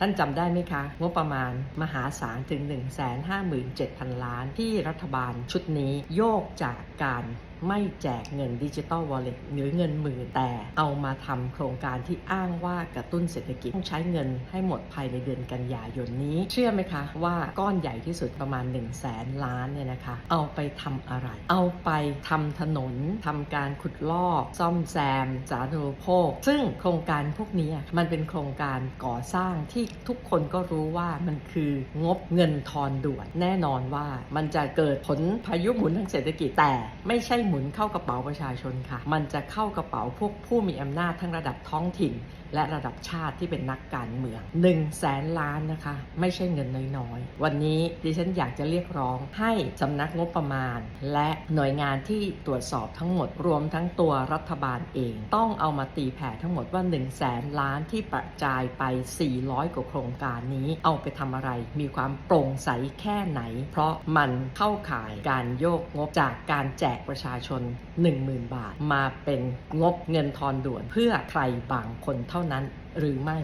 ท่านจำได้ไหมคะงบประมาณมหาศาลถึง 157,000 ล้าน ที่รัฐบาลชุดนี้โยกจากการ ไม่แจกเงินดิจิ t a ลวอลเล็ตหรือเงินหมื่นแต่เอามาทำโครงการที่อ้างว่ากระตุ้นเศรษฐกิจต้องใช้เงินให้หมดภายในเดือนกันยายนนี้ เชื่อไหมคะว่าก้อนใหญ่ที่สุดประมาณ 1 0 0 0 0แสนล้านเนี่ยนะคะ เอาไปทำอะไร เอาไปทำถนนทำการขุดลอกซ่อมแซม สาธารณูปโภค ซึ่งโครงการพวกนี้มันเป็นโครงการก่อสร้างที่ทุกคนก็รู้ว่ามันคืองบเงินทอนด่วนแน่นอนว่ามันจะเกิดผลพายุหมุนทางเศรษฐกิจแต่ไม่ใช่หมุนเข้ากระเป๋าประชาชนค่ะ มันจะเข้ากระเป๋าพวกผู้มีอำนาจทั้งระดับท้องถิ่นและระดับชาติที่เป็นนักการเมือง1นึ่งแสนล้านนะคะ ไม่ใช่เงินน้อยๆ วันนี้ดิฉันอยากจะเรียกร้องให้สำนักงบประมาณ และหน่วยงานที่ตรวจสอบทั้งหมดรวมทั้งตัวรัฐบาลเอง ต้องเอามาตีแผ่ทั้งหมดว่า1นึ่งแสนล้านที่ประจายไป 400 กว่าโครงการนี้เอาไปทำอะไร มีความโปร่งใสแค่ไหน เพราะมันเข้าข่ายการโยกงบจากการแจกประชาชน 10,000 บาท มาเป็นงบเงินทอนด่วนเพื่อใครบางคนเท่านั้นหรือไม่